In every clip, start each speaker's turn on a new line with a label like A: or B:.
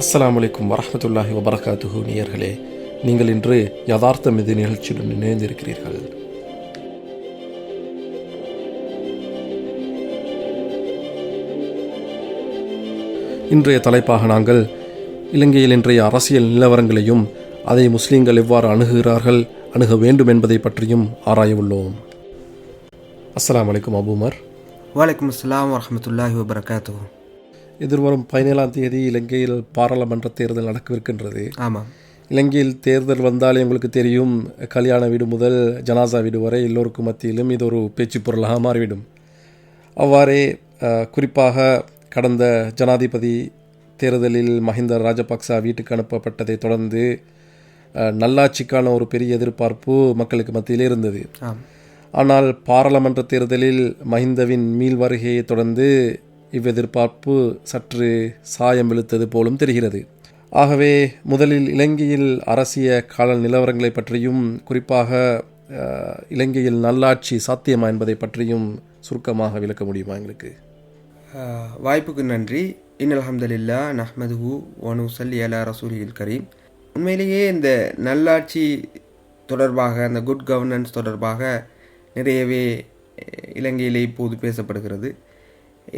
A: அஸ்லாம் வலைக்கும் வரமத்துல்லாஹி வபரகாத்துஹு. நேயர்களே நீங்கள் இன்று யதார்த்தம் இது நிகழ்ச்சியுடன் இணைந்திருக்கிறீர்கள். இன்றைய தலைப்பாக நாங்கள் இலங்கையில் இன்றைய அரசியல் நிலவரங்களையும் அதை முஸ்லீம்கள் எவ்வாறு அணுகுகிறார்கள் அணுக வேண்டும் என்பதை பற்றியும் ஆராய உள்ளோம். அஸ்லாம் வலைக்கும் அபூமர்.
B: வலைக்கம் அஸ்லாம் வரமத்துல்லாஹி வபரகாத்து
A: எதிர்வரும் பதினேழாம் தேதி இலங்கையில் பாராளுமன்ற தேர்தல் நடக்கவிருக்கின்றது.
B: ஆமாம்.
A: இலங்கையில் தேர்தல் வந்தாலே உங்களுக்கு தெரியும் கல்யாண வீடு முதல் ஜனாசா வீடு வரை எல்லோருக்கும் மத்தியிலும் இது ஒரு பேச்சு பொருளாக மாறிவிடும். அவ்வாறே குறிப்பாக கடந்த ஜனாதிபதி தேர்தலில் மஹிந்த ராஜபக்ச வீட்டுக்கு அனுப்பப்பட்டதை தொடர்ந்து நல்லாட்சிக்கான ஒரு பெரிய எதிர்பார்ப்பு மக்களுக்கு மத்தியிலே இருந்தது. ஆனால் பாராளுமன்ற தேர்தலில் மஹிந்தவின் மீள் வருகையை தொடர்ந்து இவ்வெதிர்பார்ப்பு சற்று சாயம் இழுத்தது போலும் தெரிகிறது. ஆகவே முதலில் இலங்கையில் அரசிய கால நிலவரங்களை பற்றியும் குறிப்பாக இலங்கையில் நல்லாட்சி சாத்தியமா என்பதை பற்றியும் சுருக்கமாக விளக்க முடியுமா எங்களுக்கு?
B: வாய்ப்புக்கு நன்றி. இன் அல்ஹம்துலில்லா நஹ்மதுஹு வனு சல்லி அலா ரசூலில் கரீம். உண்மையிலேயே இந்த நல்லாட்சி தொடர்பாக அந்த குட் கவர்னன்ஸ் தொடர்பாக நிறையவே இலங்கையிலே இப்போது பேசப்படுகிறது.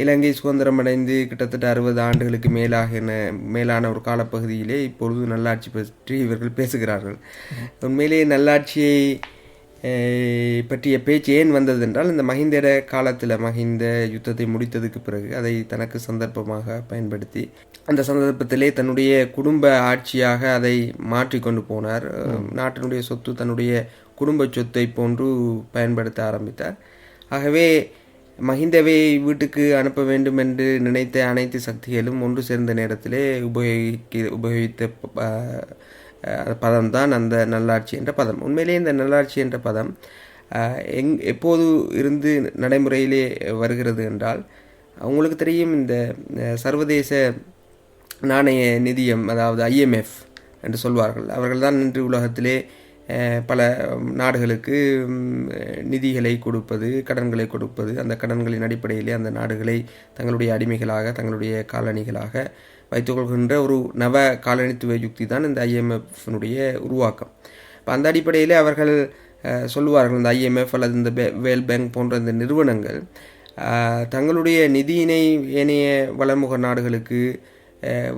B: இலங்கை சுதந்திரமடைந்து கிட்டத்தட்ட அறுபது ஆண்டுகளுக்கு மேலாக மேலான ஒரு காலப்பகுதியிலே இப்பொழுது நல்லாட்சி பற்றி இவர்கள் பேசுகிறார்கள். உண்மையிலேயே நல்லாட்சியை பற்றிய பேச்சு ஏன் வந்தது என்றால் இந்த மஹிந்தட காலத்தில் மஹிந்த யுத்தத்தை முடித்ததுக்கு பிறகு அதை தனக்கு சந்தர்ப்பமாக பயன்படுத்தி அந்த சந்தர்ப்பத்திலே தன்னுடைய குடும்ப ஆட்சியாக அதை மாற்றிக்கொண்டு போனார். நாட்டினுடைய சொத்து தன்னுடைய குடும்ப சொத்தை போன்று பயன்படுத்த ஆரம்பித்தார். ஆகவே மஹிந்தவை வீட்டுக்கு அனுப்ப வேண்டும் என்று நினைத்த அனைத்து சக்திகளும் ஒன்று சேர்ந்த நேரத்திலே உபயோகிக்க உபயோகித்த பதம்தான் பதம் தான் அந்த நல்லாட்சி என்ற பதம். உண்மையிலேயே இந்த நல்லாட்சி என்ற பதம் எங் எப்போது இருந்து நடைமுறையிலே வருகிறது என்றால் உங்களுக்கு தெரியும் இந்த சர்வதேச நாணய நிதியம் அதாவது ஐஎம்எஃப் என்று சொல்வார்கள். அவர்கள்தான் இன்று உலகத்திலே பல நாடுகளுக்கு நிதிகளை கொடுப்பது கடன்களை கொடுப்பது அந்த கடன்களின் அடிப்படையிலே அந்த நாடுகளை தங்களுடைய அடிமைகளாக தங்களுடைய காலணிகளாக வைத்துக்கொள்கின்ற ஒரு நவ காலனித்துவ யுக்தி தான் இந்த ஐஎம்எஃப்னுடைய உருவாக்கம். இப்போ அந்த அடிப்படையிலே அவர்கள் சொல்லுவார்கள் இந்த ஐஎம்எஃப் அல்லது இந்த பே- வேல் பேங்க் போன்ற இந்த நிறுவனங்கள் தங்களுடைய நிதியினை ஏனைய வளமுக நாடுகளுக்கு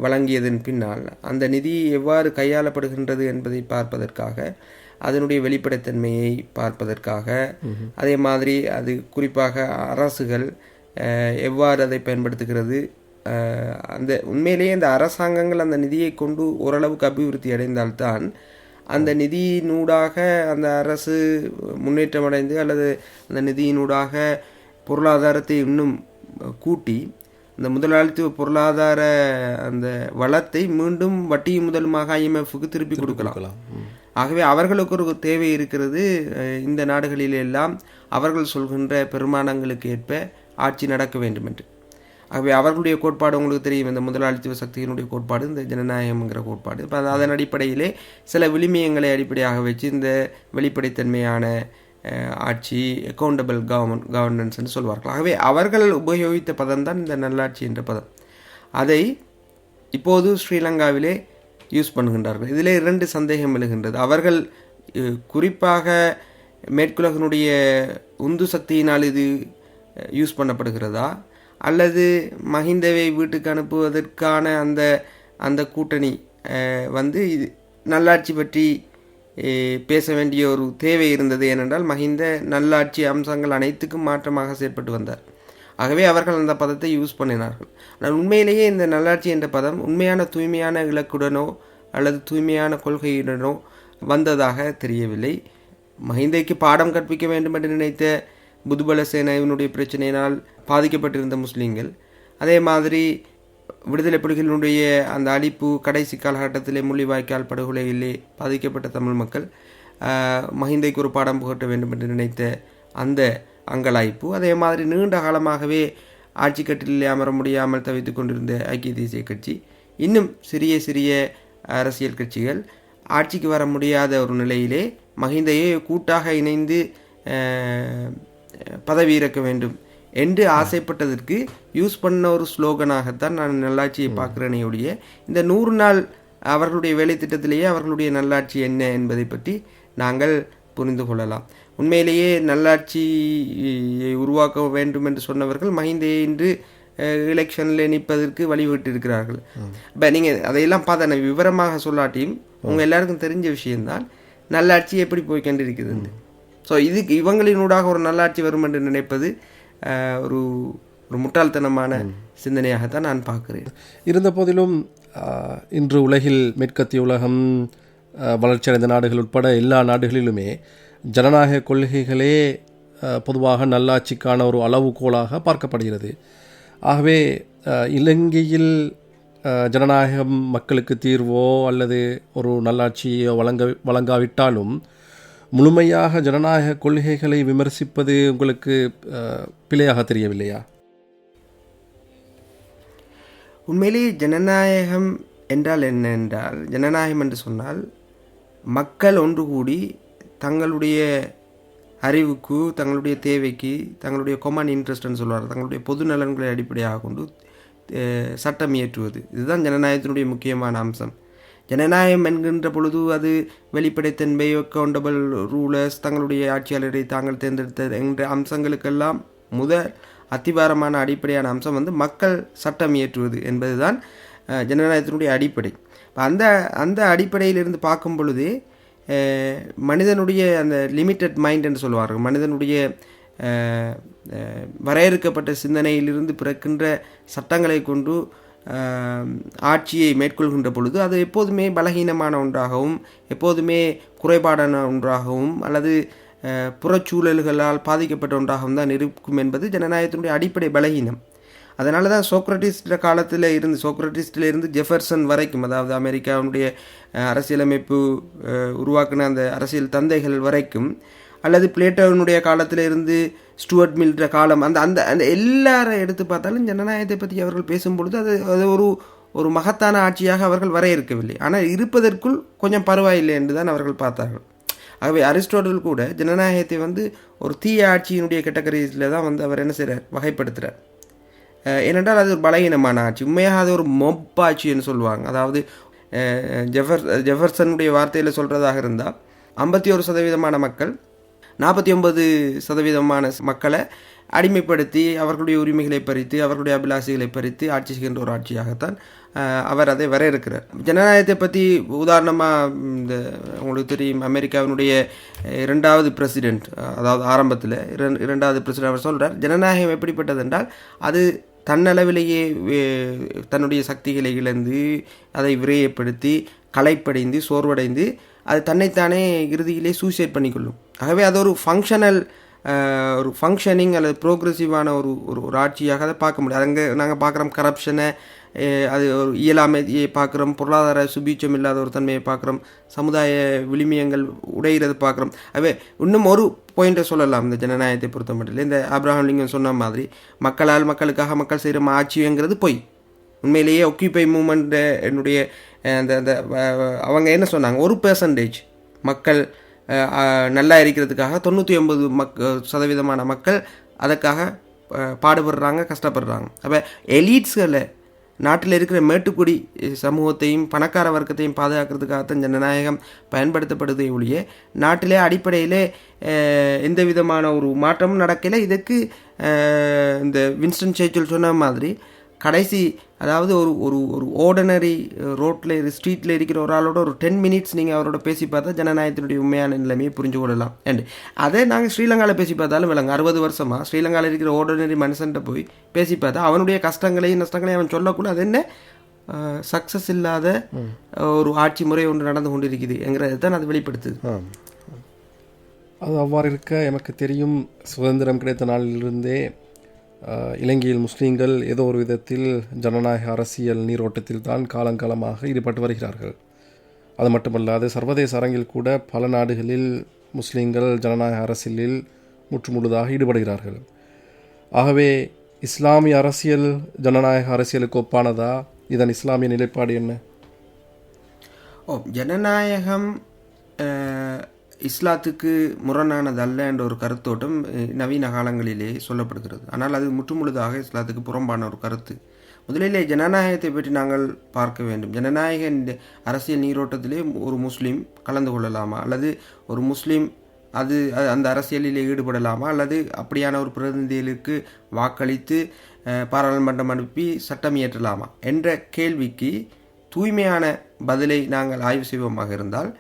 B: வழங்கியதன் பின்னால் அந்த நிதி எவ்வாறு கையாளப்படுகின்றது என்பதை பார்ப்பதற்காக அதனுடைய வெளிப்படைத்தன்மையை பார்ப்பதற்காக. அதே மாதிரி அது குறிப்பாக அரசுகள் எவ்வாறு அதை பயன்படுத்துகிறது அந்த உண்மையிலேயே இந்த அரசாங்கங்கள் அந்த நிதியை கொண்டு ஓரளவுக்கு அபிவிருத்தி அடைந்தால்தான் அந்த நிதியினூடாக அந்த அரசு முன்னேற்றமடைந்து அல்லது அந்த நிதியினூடாக பொருளாதாரத்தை இன்னும் கூட்டி அந்த முதலாளித்துவ பொருளாதார அந்த வளத்தை மீண்டும் வட்டியும் முதலுமாக ஐஎம்எஃப்க்கு திருப்பி கொடுக்கலாம். ஆகவே அவர்களுக்கு ஒரு தேவை இருக்கிறது இந்த நாடுகளில் எல்லாம் அவர்கள் சொல்கின்ற பெருமானங்களுக்கு ஏற்ப ஆட்சி நடக்க வேண்டும் என்று ஆகவே அவர்களுடைய கோட்பாடு உங்களுக்கு தெரியும் இந்த முதலாளித்துவ சக்தியினுடைய கோட்பாடு இந்த ஜனநாயகம்ங்கிற கோட்பாடு. இப்போ அதன் அடிப்படையிலே சில விளிமியங்களை அடிப்படையாக வச்சு இந்த வெளிப்படைத்தன்மையான ஆட்சி அக்கௌண்டபிள் கவர்மெண்ட் கவர்னன்ஸ்ன்னு சொல்வார்கள். ஆகவே அவர்கள் உபயோகித்த பதம் தான் இந்த நல்லாட்சி என்ற பதம். அதை இப்போது ஸ்ரீலங்காவிலே யூஸ் பண்ணுகின்றார்கள். இதில் இரண்டு சந்தேகம் எழுகின்றது. அவர்கள் குறிப்பாக மேற்குலகனுடைய உந்து சக்தியினால் இது யூஸ் பண்ணப்படுகிறதா? அல்லது மஹிந்தவை வீட்டுக்கு அனுப்புவதற்கான அந்த அந்த கூட்டணி வந்து இது நல்லாட்சி பற்றி பேச வேண்டிய ஒரு தேவை இருந்தது. ஏனென்றால் மஹிந்த நல்லாட்சி அம்சங்கள் அனைத்துக்கும் மாற்றமாக செயற்பட்டு வந்தார். ஆகவே அவர்கள் அந்த பதத்தை யூஸ் பண்ணினார்கள். ஆனால் உண்மையிலேயே இந்த நல்லாட்சி என்ற பதம் உண்மையான தூய்மையான இலக்குடனோ அல்லது தூய்மையான கொள்கையுடனோ வந்ததாக தெரியவில்லை. மஹிந்தைக்கு பாடம் கற்பிக்க வேண்டும் என்று நினைத்த புதுபல சேனாவினுடைய பிரச்சனையினால் பாதிக்கப்பட்டிருந்த முஸ்லீம்கள் அதே மாதிரி விடுதலை புலிகளினுடைய அந்த அழிப்பு கடைசி காலகட்டத்திலே முள்ளிவாய்க்கால் படுகொலையிலே பாதிக்கப்பட்ட தமிழ் மக்கள் மஹிந்தைக்கு ஒரு பாடம் புகட்ட வேண்டும் என்று நினைத்த அந்த அங்கலாய்ப்பு. அதே மாதிரி நீண்ட காலமாகவே ஆட்சி கட்டிலே அமர முடியாமல் தவித்துக் கொண்டிருந்த ஐக்கிய தேசிய கட்சி இன்னும் சிறிய சிறிய அரசியல் கட்சிகள் ஆட்சிக்கு வர முடியாத ஒரு நிலையிலே மஹிந்தையை கூட்டாக இணைந்து பதவி இறக்க வேண்டும் என்று ஆசைப்பட்டதற்கு யூஸ் பண்ண ஒரு ஸ்லோகனாகத்தான் நான் நல்லாட்சியை பார்க்கிறேனே ஒழிய இந்த நூறு நாள் அவர்களுடைய வேலை திட்டத்திலேயே அவர்களுடைய நல்லாட்சி என்ன என்பதை பற்றி நாங்கள் புரிந்து கொள்ளலாம். உண்மையிலேயே நல்லாட்சியை உருவாக்க வேண்டும் என்று சொன்னவர்கள் மஹிந்தே இன்று எலெக்ஷனில் நிற்பதற்கு வழிவிட்டிருக்கிறார்கள். இப்போ நீங்கள் அதையெல்லாம் பார்த்தா விவரமாக சொல்லாட்டியும் உங்கள் எல்லாருக்கும் தெரிஞ்ச விஷயம்தான் நல்லாட்சி எப்படி போய் கொண்டிருக்குதுன்னு ஸோ இதுக்கு இவங்களினூடாக ஒரு நல்லாட்சி வரும் என்று நினைப்பது ஒரு ஒரு முட்டாள்தனமான சிந்தனையாகத்தான் நான் பார்க்குறேன்.
A: இருந்த போதிலும் இன்று உலகில் மேற்கத்திய உலகம் வளர்ச்சியடைந்த நாடுகள் உட்பட எல்லா நாடுகளிலுமே ஜனநாயக கொள்கைகளே பொதுவாக நல்லாட்சிக்கான ஒரு அளவுகோலாக பார்க்கப்படுகிறது. ஆகவே இலங்கையில் ஜனநாயகம் மக்களுக்கு தீர்வோ அல்லது ஒரு நல்லாட்சியோ வழங்க வழங்காவிட்டாலும் முழுமையாக ஜனநாயக கொள்கைகளை விமர்சிப்பது உங்களுக்கு பிழையாக தெரியவில்லையா?
B: உண்மையிலேயே ஜனநாயகம் என்றால் என்ன என்றால் ஜனநாயகம் என்று சொன்னால் மக்கள் ஒன்று கூடி தங்களுடைய அறிவுக்கு தங்களுடைய தேவைக்கு தங்களுடைய கொமன் இன்ட்ரெஸ்ட்னு சொல்லுவார் தங்களுடைய பொது நலன்களை அடிப்படையாக கொண்டு சட்டம் இயற்றுவது. இதுதான் ஜனநாயகத்தினுடைய முக்கியமான அம்சம். ஜனநாயகம் என்கின்ற பொழுது அது வெளிப்படைத்தன்மை அக்கௌண்டபிள் ரூலர்ஸ் தங்களுடைய ஆட்சியாளரை தாங்கள் தேர்ந்தெடுத்த என்ற அம்சங்களுக்கெல்லாம் முதல் அத்திவாரமான அடிப்படையான அம்சம் வந்து மக்கள் சட்டம் இயற்றுவது என்பதுதான் தான் ஜனநாயகத்தினுடைய அடிப்படை. அந்த அந்த அடிப்படையிலிருந்து பார்க்கும் பொழுது மனிதனுடைய அந்த லிமிட்டட் மைண்ட் என்று சொல்லுவார்கள். மனிதனுடைய வரையறுக்கப்பட்ட சிந்தனையிலிருந்து பிறக்கின்ற சட்டங்களை கொண்டு ஆட்சியை மேற்கொள்கின்ற பொழுது அது எப்போதுமே பலகீனமான ஒன்றாகவும் எப்போதுமே குறைபாடான ஒன்றாகவும் அல்லது புறச்சூழல்களால் பாதிக்கப்பட்ட ஒன்றாகவும் தான் இருக்கும் என்பது ஜனநாயகத்தினுடைய அடிப்படை பலகீனம். அதனால தான் சோக்ரட்டிஸ்ட காலத்தில் இருந்து சோக்ரட்டிஸ்டில் இருந்து ஜெஃபர்சன் வரைக்கும் அதாவது அமெரிக்காவுடைய அரசியலமைப்பு உருவாக்கின அந்த அரசியல் தந்தைகள் வரைக்கும் அல்லது பிளேட்டோனுடைய காலத்தில் இருந்து ஸ்டுவர்ட் மில்ற காலம் அந்த அந்த அந்த எல்லாரை எடுத்து பார்த்தாலும் ஜனநாயகத்தை பற்றி அவர்கள் பேசும்பொழுது அது அது ஒரு ஒரு மகத்தான ஆட்சியாக அவர்கள் வரையறுக்கவில்லை. ஆனால் இருப்பதற்குள் கொஞ்சம் பரவாயில்லை என்று தான் அவர்கள் பார்த்தார்கள். ஆகவே அரிஸ்டோட்டல் கூட ஜனநாயகத்தை வந்து ஒரு தீய ஆட்சியினுடைய கேட்டகரிஸில் தான் வந்து அவர் என்ன செய்கிறார் வகைப்படுத்துகிறார் ஏனென்றால் அது ஒரு பலகீனமான ஆட்சி உண்மையாக அது ஒரு மொப் ஆட்சின்னு சொல்லுவாங்க. அதாவது ஜெஃபர் ஜெஃபர்சனுடைய வார்த்தையில் சொல்கிறதாக இருந்தால் ஐம்பத்தி ஒரு சதவீதமான மக்கள் நாற்பத்தி ஒன்பது சதவீதமான மக்களை அடிமைப்படுத்தி அவர்களுடைய உரிமைகளை பறித்து அவர்களுடைய அபிலாசிகளை பறித்து ஆட்சி செய்கின்ற ஒரு ஆட்சியாகத்தான் அவர் அதை வரையறுக்கிறார் ஜனநாயகத்தை பற்றி உதாரணமாக இந்த உங்களுக்கு தெரியும் அமெரிக்காவினுடைய இரண்டாவது பிரசிடென்ட் அதாவது ஆரம்பத்தில் இரண்டாவது பிரசிடென்ட் அவர் சொல்கிறார் ஜனநாயகம் எப்படிப்பட்டது என்றால் அது தன்னளவிலேயே தன்னுடைய சக்திகளை இழந்து அதை விரயப்படுத்தி களைப்படைந்து சோர்வடைந்து அது தன்னைத்தானே இறுதியிலே சூசைட் பண்ணிக்கொள்ளும். ஆகவே அது ஒரு ஃபங்க்ஷனல் ஒரு ஃபங்க்ஷனிங் அல்லது ப்ரோக்ரெசிவான ஒரு ஒரு ஒரு ஆட்சியாக அதை பார்க்க முடியாது அங்கே நாங்கள் பார்க்குறோம் கரப்ஷனை அது ஒரு இயலாமையை பார்க்குறோம். பொருளாதார சுபீட்சம் இல்லாத ஒரு தன்மையை பார்க்குறோம். சமுதாய விளிமியங்கள் உடையிறது பார்க்குறோம். அவே இன்னும் ஒரு பாயிண்ட்டை சொல்லலாம். இந்த ஜனநாயகத்தை பொறுத்த மட்டும் இந்த ஆப்ரஹாம் லிங்கம் சொன்ன மாதிரி மக்களால் மக்களுக்காக மக்கள் செய்கிற ஆட்சிங்கிறது பொய். உண்மையிலேயே ஒக்கியூபை மூமெண்ட் என்னுடைய அந்த அந்த அவங்க என்ன சொன்னாங்க? ஒரு பெர்சன்டேஜ் மக்கள் நல்லா இருக்கிறதுக்காக தொண்ணூற்றி ஒன்பது மக் சதவீதமான மக்கள் அதற்காக பாடுபடுறாங்க கஷ்டப்படுறாங்க. அப்போ எலீட்ஸ்களை நாட்டில் இருக்கிற மேட்டுக்குடி சமூகத்தையும் பணக்கார வர்க்கத்தையும் பாதுகாக்கிறதுக்காகத்தான் ஜனநாயகம் பயன்படுத்தப்படுதே ஒழிய நாட்டிலே அடிப்படையிலே எந்த விதமான ஒரு மாற்றமும் நடக்கலை. இதுக்கு இந்த வின்ஸ்டன் சேச்சல் சொன்ன மாதிரி கடைசி அதாவது ஒரு ஒரு ஒரு ஆர்டினரி ரோட்டில் ஸ்ட்ரீட்டில் இருக்கிற ஒரு ஆளோட ஒரு டென் மினிட்ஸ் நீங்கள் அவரோட பேசி பார்த்தா ஜனநாயகத்தினுடைய உண்மையான நிலைமையை புரிஞ்சு கொள்ளலாம். அண்ட் அதே நாங்கள் ஸ்ரீலங்காவில் பேசி பார்த்தாலும் விளங்க அறுபது வருஷமாக ஸ்ரீலங்காவில் இருக்கிற ஆர்டினரி மனுஷன்ட்ட போய் பேசி பார்த்தா அவனுடைய கஷ்டங்களையும் நஷ்டங்களையும் அவன் சொல்லக்கூட அது என்ன? சக்ஸஸ் இல்லாத ஒரு ஆட்சி முறை ஒன்று நடந்து கொண்டிருக்குது என்கிறது தான் அது வெளிப்படுத்துது.
A: அது அவ்வாறு இருக்க எமக்கு தெரியும். சுதந்திரம் கிடைத்த நாளிலிருந்தே இலங்கையில் முஸ்லீம்கள் ஏதோ ஒரு விதத்தில் ஜனநாயக அரசியல் நீரோட்டத்தில் தான் காலங்காலமாக ஈடுபட்டு வருகிறார்கள். அது மட்டுமல்லாது சர்வதேச அரங்கில் கூட பல நாடுகளில் முஸ்லீம்கள் ஜனநாயக அரசியலில் முற்றுமுழுதாக ஈடுபடுகிறார்கள். ஆகவே இஸ்லாமிய அரசியல் ஜனநாயக அரசியலுக்கு ஒப்பானதா? இதன் இஸ்லாமிய நிலைப்பாடு என்ன?
B: ஓ ஜனநாயகம் இஸ்லாத்துக்கு முரணானதல்ல என்ற ஒரு கருத்தோட்டம் நவீன காலங்களிலே சொல்லப்படுகிறது. ஆனால் அது முற்றுமுழுதாக இஸ்லாத்துக்கு புறம்பான ஒரு கருத்து. முதலிலே ஜனநாயகத்தை பற்றி நாங்கள் பார்க்க வேண்டும். ஜனநாயக அரசியல் நீரோட்டத்திலே ஒரு முஸ்லீம் கலந்து கொள்ளலாமா? அல்லது ஒரு முஸ்லீம் அது அந்த அரசியலில் ஈடுபடலாமா? அல்லது அப்படியான ஒரு பிரதிநிதிகளுக்கு வாக்களித்து பாராளுமன்றம் அனுப்பி சட்டம் இயற்றலாமா? என்ற கேள்விக்கு தூய்மையான பதிலை நாங்கள் ஆய்வு செய்வோமாக இருந்தால்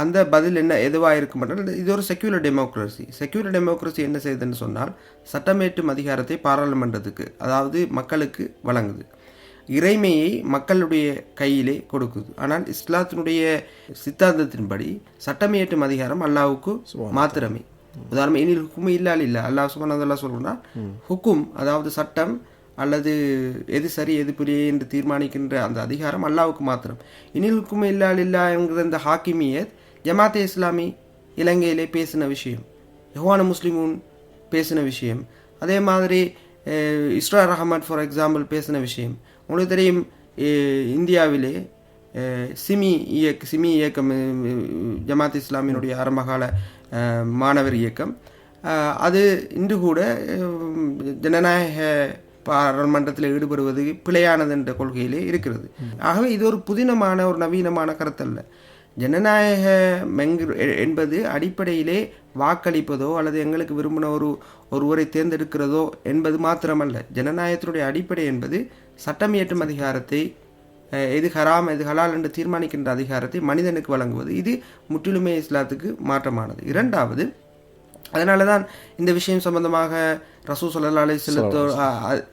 B: அந்த பதில் என்ன எதுவாக இருக்கும் என்றால் இது ஒரு செக்யூலர் டெமோக்ரஸி செக்யூலர் டெமோக்ரஸி என்ன செய்யுதுன்னு சொன்னால் சட்டமேற்றும் அதிகாரத்தை பாராளுமன்றத்துக்கு அதாவது மக்களுக்கு வழங்குது. இறைமையை மக்களுடைய கையிலே கொடுக்குது. ஆனால் இஸ்லாத்தினுடைய சித்தாந்தத்தின்படி சட்டமியற்றும் அதிகாரம் அல்லாவுக்கு மாத்திரமே. உதாரணம் எனில் ஹுக்கும் இல்லால் இல்லை அல்லாஹ் சுபானதல்லா சொல்கிறார் ஹுக்கும் அதாவது சட்டம் அல்லது எது சரி எது பிரிய என்று தீர்மானிக்கின்ற அந்த அதிகாரம் அல்லாவுக்கு மாத்திரம். இனில் ஹுக்கும் இல்லால் இல்லா என்கிற இந்த ஹாக்கிமியத் ஜமாத்தே இஸ்லாமி இலங்கையிலே பேசின விஷயம் யஹ்வான முஸ்லிமூன் பேசின விஷயம் அதே மாதிரி இஸ்ரா ரஹமத் ஃபார் எக்ஸாம்பிள் பேசின விஷயம். உங்களுக்கு தெரியும் இந்தியாவிலே சிமி இயக்க சிமி இயக்கம் ஜமாத் இஸ்லாமியினுடைய ஆரம்பகால மாணவர் இயக்கம். அது இன்று கூட ஜனநாயக பாராளுமன்றத்தில் ஈடுபடுவது பிழையானது என்ற கொள்கையிலே இருக்கிறது. ஆகவே இது ஒரு புதினமான ஒரு நவீனமான கருத்தல்ல. ஜனநாயக மெங்கு என்பது அடிப்படையிலே வாக்களிப்பதோ அல்லது எங்களுக்கு விரும்பின ஒரு ஒருவரை தேர்ந்தெடுக்கிறதோ என்பது மாத்திரமல்ல ஜனநாயகத்தினுடைய அடிப்படை என்பது சட்டம் இயற்றும் அதிகாரத்தை எது ஹராம் எது ஹலால் என்று தீர்மானிக்கின்ற அதிகாரத்தை மனிதனுக்கு வழங்குவது இது முற்றிலுமே இஸ்லாத்துக்கு மாற்றமானது இரண்டாவது அதனால தான் இந்த விஷயம் சம்பந்தமாக ரசூ சல்லா அலி செல்லத்தோ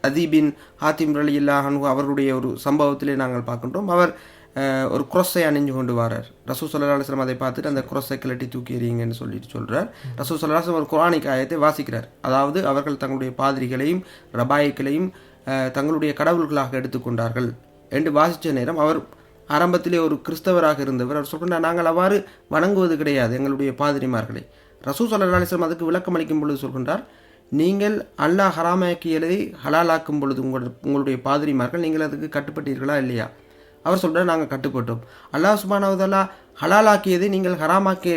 B: அதீபின் ஹாத்திம் அலி அன்ஹு அவர்களுடைய ஒரு சம்பவத்திலே நாங்கள் பார்க்கின்றோம் அவர் ஒரு குரஸை அணிஞ்சு கொண்டு வரார். ரசூ சல்லா அதை பார்த்துட்டு அந்த குரஸை கிளட்டி தூக்கி எறியுங்கன்னு சொல்லிட்டு சொல்கிறார் ரசூ சல்லா ஒரு குரானிக் ஆயத்தை வாசிக்கிறார். அதாவது அவர்கள் தங்களுடைய பாதிரிகளையும் ரபாய்களையும் தங்களுடைய கடவுள்களாக எடுத்துக்கொண்டார்கள். என்று வாசித்த நேரம் அவர் ஆரம்பத்திலே ஒரு கிறிஸ்தவராக இருந்தவர். அவர் சொல்கிறார் நாங்கள் அவ்வாறு வணங்குவது கிடையாது எங்களுடைய பாதிரிமார்களை. ரசூ சல்லா அலிஸ்லாம் அதுக்கு விளக்கம் அளிக்கும் பொழுது சொல்கின்றார் நீங்கள் அல்லாஹ் ஹராமாக்கியதை ஹலாலாக்கும் பொழுது உங்கள் உங்களுடைய பாதிரிமார்கள் நீங்கள் அதுக்கு கட்டுப்பட்டீர்களா இல்லையா? அவர் சொல்கிறார் நாங்கள் கட்டுப்பட்டோம். அல்லாஹ் சுபானாவதல்லா ஹலாலாக்கியது நீங்கள் ஹராமாக்கி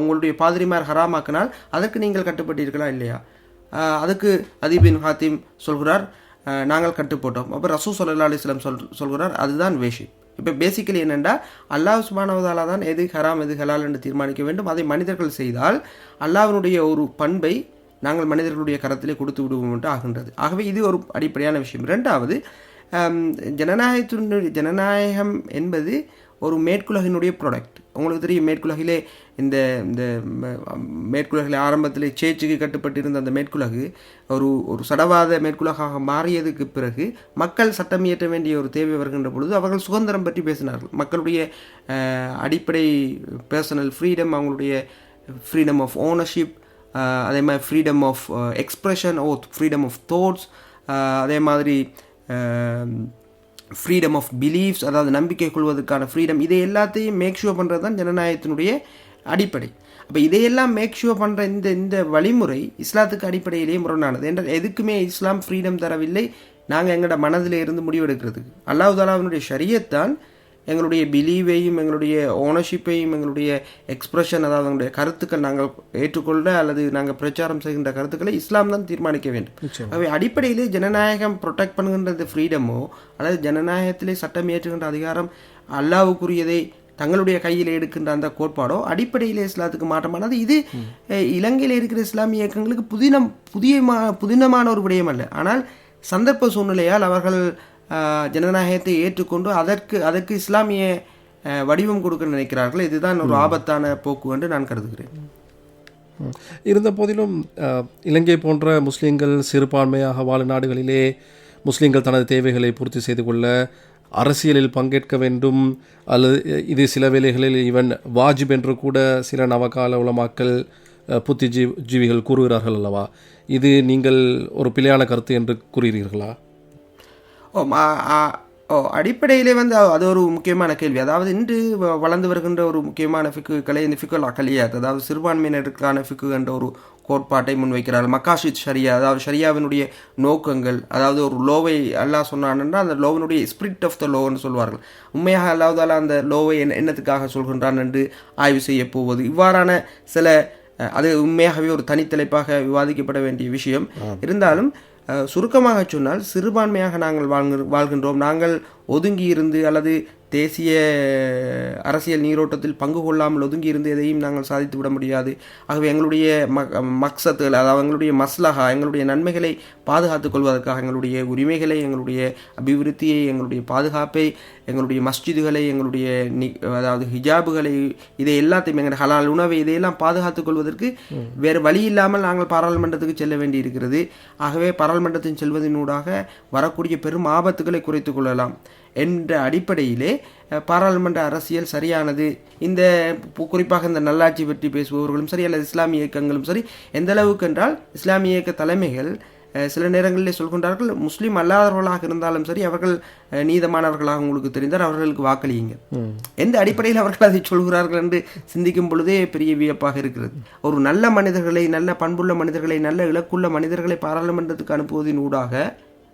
B: உங்களுடைய பாதிரிமார் ஹராமாக்கினால் அதற்கு நீங்கள் கட்டுப்பட்டீர்களா இல்லையா? அதுக்கு அதிபின் ஹாத்திம் சொல்கிறார். நாங்கள் கட்டுப்பட்டோம். அப்போ ரசூ சொல்லா அலிஸ்லாம் சொல் சொல்கிறார் அதுதான் வேஷி. இப்போ பேசிக்கலி என்னென்னா அல்லாஹ் சுபானவதாலா தான் எது ஹராம் எது ஹலால் என்று தீர்மானிக்க வேண்டும். அதை மனிதர்கள் செய்தால் அல்லாஹ்வினுடைய ஒரு பண்பை நாங்கள் மனிதர்களுடைய கரத்திலே கொடுத்து விடுவோம் என்று ஆகின்றது. ஆகவே இது ஒரு அடிப்படையான விஷயம். ரெண்டாவது ஜனநாயகத்தினுடைய ஜனநாயகம் என்பது ஒரு மேற்குலகினுடைய ப்ராடக்ட் உங்களுக்கு தெரியும் மேற்குலகிலே இந்த இந்த ம- மேற்குலகிலே ஆரம்பத்தில் சேச்சுக்கு கட்டுப்பட்டிருந்த அந்த மேற்குலகு ஒரு ஒரு சடவாத மேற்குலகாக மாறியதுக்கு பிறகு மக்கள் சட்டம் இயற்ற வேண்டிய ஒரு தேவை வருகின்ற பொழுது அவர்கள் சுதந்திரம் பற்றி பேசினார்கள். மக்களுடைய அடிப்படை பர்சனல் ஃப்ரீடம் அவங்களுடைய ஃப்ரீடம் ஆஃப் ஓனர்ஷிப் அதே மாதிரி ஃப்ரீடம் ஆஃப் எக்ஸ்ப்ரெஷன் ஓ ஃப்ரீடம் ஆஃப் தோட்ஸ் அதே மாதிரி ஃப்ரீடம் ஆஃப் பிலீஃப்ஸ் அதாவது நம்பிக்கை கொள்வதற்கான ஃப்ரீடம் இதை எல்லாத்தையும் மேக் ஷூர் பண்ணுறது தான் ஜனநாயகத்தினுடைய அடிப்படை. அப்போ இதையெல்லாம் மேக் ஷூர் பண்ணுற இந்த இந்த வழிமுறை இஸ்லாத்துக்கு அடிப்படையிலேயே முரணானது. என்றால் எதுக்குமே இஸ்லாம் ஃப்ரீடம் தரவில்லை. நாங்கள் எங்களோட மனதில் இருந்து முடிவெடுக்கிறதுக்கு. அல்லாஹ் தாலாவினுடைய ஷரியத்தான் எங்களுடைய பிலீவையும் எங்களுடைய ஓனர்ஷிப்பையும் எங்களுடைய எக்ஸ்பிரஷன் அதாவது எங்களுடைய கருத்துக்கள் நாங்கள் ஏற்றுக்கொள்ள அல்லது நாங்கள் பிரச்சாரம் செய்கின்ற கருத்துக்களை இஸ்லாம் தான் தீர்மானிக்க வேண்டும். அவை அடிப்படையிலே ஜனநாயகம் ப்ரொடெக்ட் பண்ணுகின்ற இந்த ஃப்ரீடமோ அல்லது ஜனநாயகத்திலே சட்டம் இயற்றுகின்ற அதிகாரம் அல்லாவுக்குரியதை தங்களுடைய கையில் எடுக்கின்ற அந்த கோட்பாடோ அடிப்படையிலே இஸ்லாத்துக்கு மாற்றமானது. இது இலங்கையில் இருக்கிற இஸ்லாமிய இயக்கங்களுக்கு புதினம் புதிய புதினமான ஒரு விடயம் அல்ல. ஆனால் சந்தர்ப்ப சூழ்நிலையால் அவர்கள் ஜனநாயகத்தை ஏற்றுக்கொண்டு அதற்கு அதற்கு இஸ்லாமிய வடிவம் கொடுக்க நினைக்கிறார்கள். இதுதான் ஒரு ஆபத்தான போக்கு என்று நான் கருதுகிறேன்.
A: இருந்த போதிலும் இலங்கை போன்ற முஸ்லீம்கள் சிறுபான்மையாக வாழும் நாடுகளிலே முஸ்லீம்கள் தனது தேவைகளை பூர்த்தி செய்து கொள்ள அரசியலில் பங்கேற்க வேண்டும். அல்லது இது சில வேளைகளில் ஈவன் வாஜிப் என்று கூட சில நவகால உலமாக்கள் புத்திஜீ ஜீவிகள் கூறுகிறார்கள் அல்லவா? இது நீங்கள் ஒரு பிழையான கருத்து என்று கூறுகிறீர்களா?
B: ஓ ஓ அடிப்படையிலே வந்து அது ஒரு முக்கியமான கேள்வி. அதாவது இன்று வளர்ந்து வருகின்ற ஒரு முக்கியமான ஃபிக்குகளை இந்த ஃபிக்குல் அக்கலியாத் அதாவது சிறுபான்மையினருக்கான ஃபிக்கு என்ற ஒரு கோட்பாட்டை முன்வைக்கிறார்கள். மக்காஷித் ஷரியா அதாவது ஷரியாவினுடைய நோக்கங்கள் அதாவது ஒரு லோவை அல்லாஹ் சொன்னான்னா அந்த லோவனுடைய ஸ்பிரிட் ஆஃப் த லோன்னு சொல்வார்கள். உண்மையாக அல்லாஹால அந்த லோவை என்ன என்னத்துக்காக சொல்கின்றான் என்று ஆய்வு செய்ய போவது. இவ்வாறான சில அது உண்மையாகவே ஒரு தனித்தலைப்பாக விவாதிக்கப்பட வேண்டிய விஷயம். இருந்தாலும் சுருக்கமாக சொன்னால் சிறுபான்மையாக நாங்கள் வாழ்கிற வாழ்கின்றோம். நாங்கள் ஒதுங்கி இருந்து அல்லது தேசிய அரசியல் நீரோட்டத்தில் பங்கு கொள்ளாமல் ஒதுங்கி இருந்து எதையும் நாங்கள் சாதித்து விட முடியாது. ஆகவே எங்களுடைய மக் மக்சத்துகள் அதாவது எங்களுடைய மஸ்லஹா எங்களுடைய நன்மைகளை பாதுகாத்துக் கொள்வதற்காக எங்களுடைய உரிமைகளை எங்களுடைய அபிவிருத்தியை எங்களுடைய பாதுகாப்பை எங்களுடைய மஸ்ஜிதுகளை எங்களுடைய நி அதாவது ஹிஜாபுகளை இதை எல்லாத்தையும் எங்களுடைய ஹலால் உணவை இதையெல்லாம் பாதுகாத்துக் கொள்வதற்கு வேறு வழி இல்லாமல் நாங்கள் பாராளுமன்றத்துக்கு செல்ல வேண்டி இருக்கிறது ஆகவே பாராளுமன்றத்தின் செல்வதனூடாக வரக்கூடிய பெரும் ஆபத்துகளை குறைத்துக் கொள்ளலாம். என்ற அடிப்படையிலே பாராளுமன்ற அரசியல் சரியானது. இந்த குறிப்பாக இந்த நல்லாட்சி பற்றி பேசுபவர்களும் சரி அல்லது இஸ்லாமிய இயக்கங்களும் சரி எந்த அளவுக்கு என்றால் இஸ்லாமிய இயக்க தலைமைகள் சில நேரங்களிலே சொல்கின்றார்கள் முஸ்லீம் அல்லாதவர்களாக இருந்தாலும் சரி அவர்கள் நீதமானவர்களாக உங்களுக்கு தெரிந்தால் அவர்களுக்கு வாக்களியுங்க எந்த அடிப்படையில் அவர்கள் அதை சொல்கிறார்கள் என்று சிந்திக்கும் பொழுதே பெரிய வியப்பாக இருக்கிறது. ஒரு நல்ல மனிதர்களை நல்ல பண்புள்ள மனிதர்களை நல்ல இலக்குள்ள மனிதர்களை பாராளுமன்றத்துக்கு அனுப்புவதின் ஊடாக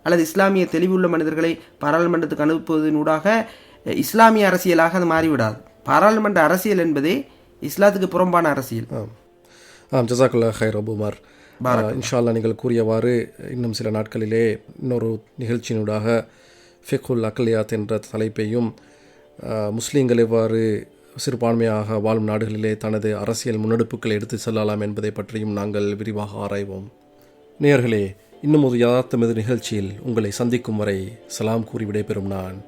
B: அல்லது இஸ்லாமிய தெளிவுள்ள மனிதர்களை பாராளுமன்றத்துக்கு அனுப்புவதன் ஊடாக அஹ், இஸ்லாமிய அரசியலாக அது மாறிவிடாது. பாராளுமன்ற அரசியல் என்பதே இஸ்லாத்துக்கு புறம்பான அரசியல்.
A: ஆம். ஜசாக்குல்லா ஹைர் அபுமார் இன்ஷால்லா நீங்கள் கூறியவாறு இன்னும் சில நாட்களிலே இன்னொரு நிகழ்ச்சியினூடாக ஃபிகுல் அக்லியாத் என்ற தலைப்பையும் முஸ்லீம்கள் எவ்வாறு சிறுபான்மையாக வாழும் நாடுகளிலே தனது அரசியல் முன்னெடுப்புகளை எடுத்து செல்லலாம் என்பதை பற்றியும் நாங்கள் விரிவாக ஆராய்வோம். நேயர்களே இன்னும் ஒரு யதார்த்தம் எதிர் நிகழ்ச்சியில் உங்களை சந்திக்கும் வரை சலாம் கூறி விடைபெறும் நான்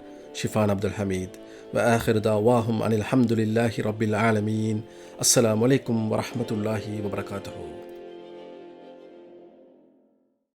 A: ஷிஃபான் அப்துல் ஹமீத் وآخر دعواهم أن الحمد لله رب العالمين السلام عليكم ورحمة الله وبركاته